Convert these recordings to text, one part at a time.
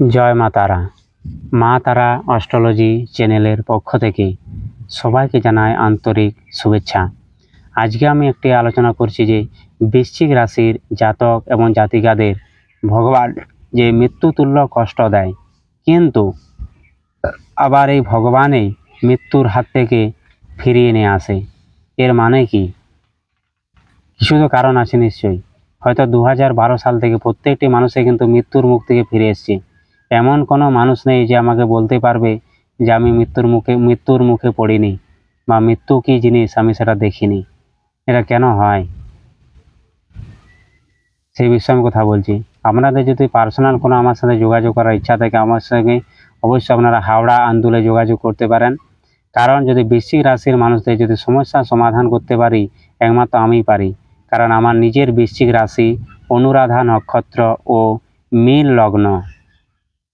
জয় মা তারা। মা তারা অস্ট্রোলজি চ্যানেলের পক্ষ থেকে সবাইকে জানাই আন্তরিক শুভেচ্ছা। আজকে আমি একটি আলোচনা করছি যে বৃশ্চিক রাশির জাতক এবং জাতিকাদের ভগবান যে মৃত্যুতুল্য কষ্ট দেয়, কিন্তু আবার এই ভগবানই মৃত্যুর হাত থেকে ফিরিয়ে নিয়ে আসে। এর মানে কি? কিছু তো কারণ আছে নিশ্চয়ই। হয়তো দু সাল থেকে প্রত্যেকটি মানুষে কিন্তু মৃত্যুর মুখ থেকে ফিরে এসছে। এমন কোনো মানুষ নেই যে আমাকে বলতে পারবে যে আমি মৃত্যুর মুখে মৃত্যুর মুখে পড়িনি বা মৃত্যু কী জিনিস আমি সেটা দেখিনি। এটা কেন হয়? সেই বিষয়ে আমি কথা বলছি। আপনাদের যদি পার্সোনাল কোনো আমার সাথে যোগাযোগ করার ইচ্ছা থাকে, আমার সঙ্গে অবশ্যই আপনারা হাওড়া আন্দোলে যোগাযোগ করতে পারেন। কারণ যদি বৃশ্চিক রাশির মানুষদের যদি সমস্যার সমাধান করতে পারি, একমাত্র আমি পারি। কারণ আমার নিজের বৃশ্চিক রাশি অনুরাধা নক্ষত্র ও মিল লগ্ন।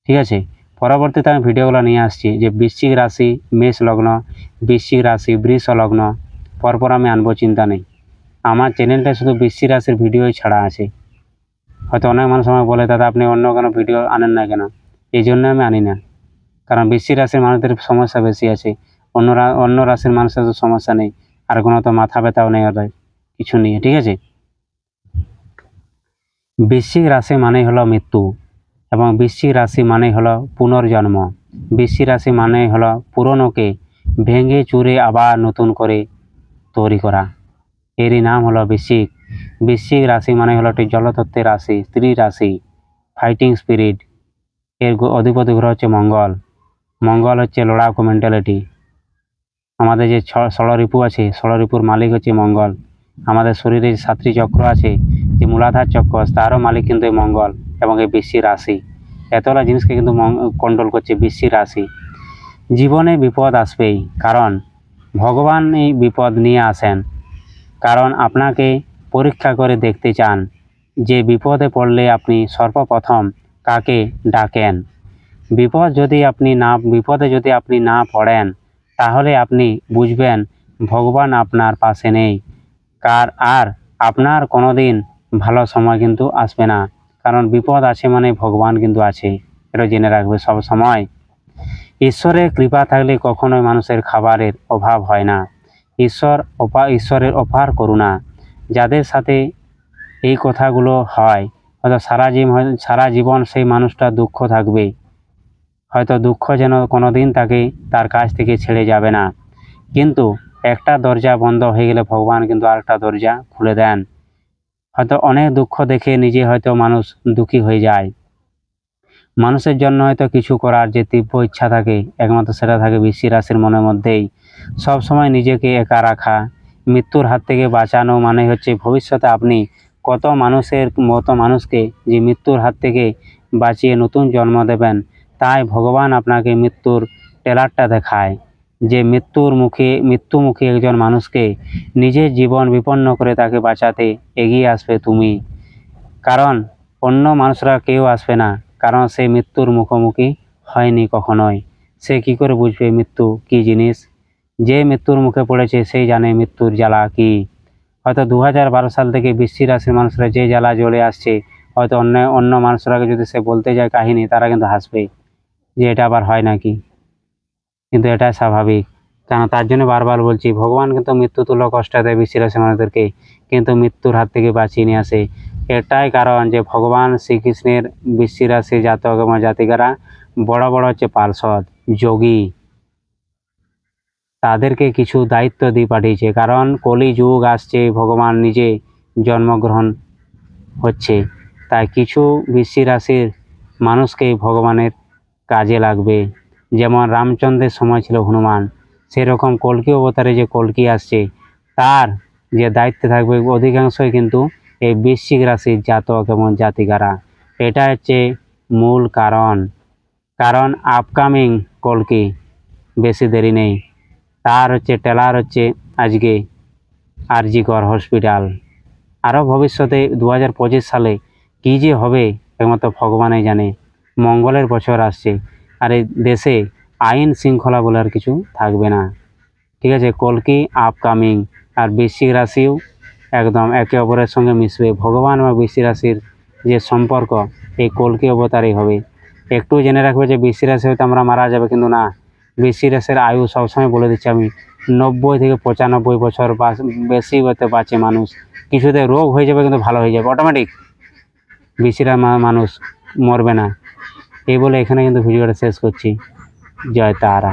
ঠিক আছে? পরবর্তীতে আমি ভিডিওগুলো নিয়ে আসছি যে বৃশ্চিক রাশি, মেষ লগ্ন, বৃশ্চিক রাশি, বৃষ লগ্ন, পরপর আমি আনব চিন্তা নেই। আমার চ্যানেলটা শুধু বৃশ্চিক রাশির ভিডিওই ছাড়া আছে। হয়তো অনেক মানুষ আমাকে বলে, দাদা, আপনি অন্য কোনো ভিডিও আনেন না কেন? এই জন্য আমি আনি না। কারণ বৃশ্চিক রাশির মানুষদের সমস্যা বেশি আছে। অন্য অন্য রাশির মানুষের তো সমস্যা নেই। আর কোনো তো মাথা ব্যথাও নেই ওদের। কিছু নিয়ে, ঠিক আছে? বৃশ্চিক রাশি মানেই হলো মৃত্যু। এবং বৃশ্চিক রাশি মানে হলো পুনর্জন্ম। বৃশ্চিক রাশি মানে হলো পুরনোকে ভেঙে চুরে আবার নতুন করে তৈরি করা। এরই নাম হলো বৃশ্চিক। বৃশ্চিক রাশি মানে হলো একটি জলতত্ত্বের রাশি, স্ত্রী রাশি ফাইটিং স্পিরিট এর অধিপতি গ্রহ হচ্ছে মঙ্গল। মঙ্গল হচ্ছে লড়াকু মেন্টালিটি আমাদের যে ষড়রিপু আছে ষড়রিপুর মালিক হচ্ছে মঙ্গল। আমাদের শরীরে সাতটি চক্র আছে যে মূলাধার চক্র তারও মালিক কিন্তু এই মঙ্গল এবং এই বৃশ্চিক রাশি। এতটা জিনিসকে কিন্তু কন্ট্রোল করছে বৃশ্চিক রাশি। জীবনে বিপদ আসবেই, কারণ ভগবান এই বিপদ নিয়ে আসেন। কারণ আপনাকে পরীক্ষা করে দেখতে চান যে বিপদে পড়লে আপনি সর্বপ্রথম কাকে ডাকেন। বিপদ যদি আপনি না, বিপদে যদি আপনি না পড়েন, তাহলে আপনি বুঝবেন ভগবান আপনার পাশে নেই। কার, আর আপনার কোনো দিন ভালো সময় কিন্তু আসবে না। কারণ বিপদ আছে মানে ভগবান কিন্তু আছে। এটা জেনে রাখবে সব সময়। ঈশ্বরের কৃপা থাকলে কখনোই মানুষের খাবারের অভাব হয় না। ঈশ্বর অপা, ঈশ্বরের অপার করুণা। যাদের সাথে এই কথাগুলো হয়, হয়তো সারা জীবন সারা জীবন সেই মানুষটা দুঃখ থাকবে। হয়তো দুঃখ যেন কোনো দিন তাকে, তার কাছ থেকে ছেড়ে যাবে না। কিন্তু একটা দরজা বন্ধ হয়ে গেলে ভগবান কিন্তু আরেকটা দরজা খুলে দেন। হয়তো অনেক দুঃখ দেখে নিজে হয়তো মানুষ দুঃখী হয়ে যায়। মানুষের জন্য হয়তো কিছু করার যে তীব্র ইচ্ছা থাকে, একমাত্র সেটা থাকে বৃশ্চিক রাশির মনের মধ্যেই। সব সময় নিজেকে একা রাখা, মৃত্যুর হাত থেকে বাঁচানো মানে হচ্ছে ভবিষ্যতে আপনি কত মানুষের মতো মানুষকে যে মৃত্যুর হাত থেকে বাঁচিয়ে নতুন জন্ম দেবেন, তাই ভগবান আপনাকে মৃত্যুর টেলারটা দেখায়। যে মৃত্যুর মুখে, মৃত্যুমুখী একজন মানুষকে নিজের জীবন বিপন্ন করে তাকে বাঁচাতে এগিয়ে আসবে তুমি। কারণ অন্য মানুষরা কেউ আসবে না, কারণ সে মৃত্যুর মুখোমুখি হয়নি কখনোই। সে কি করে বুঝবে মৃত্যু কি জিনিস? যে মৃত্যুর মুখে পড়েছে সেই জানে মৃত্যুর জ্বালা কি। হয়তো দু হাজার বারো সাল থেকে বৃষ্টি রাশির মানুষরা যে জ্বালা জ্বলে আসছে, হয়তো অন্য অন্য মানুষরাকে যদি সে বলতে যায় কাহিনী, তারা কিন্তু হাসবে যে এটা আবার হয় নাকি। কিন্তু এটাই স্বাভাবিক। কারণ তার জন্য বারবার বলছি, ভগবান কিন্তু মৃত্যু তুল্য কষ্ট দেয় রাশি মানুষদেরকে কিন্তু মৃত্যুর হাত থেকে বাঁচিয়ে নিয়ে আসে। এটাই কারণ যে ভগবান শ্রীকৃষ্ণের বৃষ্টি রাশি জাতক এবং জাতিকারা বড় বড় হচ্ছে পার্ষদ যোগী। তাদেরকে কিছু দায়িত্ব দিয়ে পাঠিয়েছে, কারণ কলি যুগ আসছে, ভগবান নিজে জন্মগ্রহণ হচ্ছে। তাই কিছু বৃষ্টি রাশির মানুষকে ভগবানের কাজে লাগবে। যেমন রামচন্দ্রের সময় ছিল হনুমান, সেরকম কল্কি অবতারে যে কল্কি আসছে, তার যে দায়িত্বে থাকবে অধিকাংশই কিন্তু এই বৃশ্চিক রাশির জাতক এবং জাতিকারা। এটা হচ্ছে মূল কারণ। কারণ আপকামিং কলকি বেশি দেরি নেই। তার হচ্ছে টেলার হচ্ছে আজকে আরজিকর হসপিটাল। আরও ভবিষ্যতে দু হাজার পঁচিশ সালে কী যে হবে, একমাত্র ভগবানই জানে। মঙ্গলের বছর আসছে। আর এই দেশে আইন শৃঙ্খলা বলে আর কিছু থাকবে না। ঠিক আছে, কলকি আপকামিং আর বৃশ্চিক রাশিও একদম একে অপরের সঙ্গে মিশবে। ভগবান এবং বৃশ্চিক রাশির যে সম্পর্ক, এই কলকি অবতারই হবে। একটু জেনে রাখবে যে বৃষ্টি রাশি হয়তো আমরা মারা যাবে, কিন্তু না। বৃষ্টি রাশির আয়ু সবসময় বলে দিচ্ছি আমি, নব্বই থেকে পঁচানব্বই বছর বা বেশি হতে বাঁচে মানুষ। কিছুতে রোগ হয়ে যাবে, কিন্তু ভালো হয়ে যাবে। অটোমেটিক বৃষ্টিরা মানুষ মরবে না। এই বলে এখানে কিন্তু ভিডিওটা শেষ করছি। জয় তারা।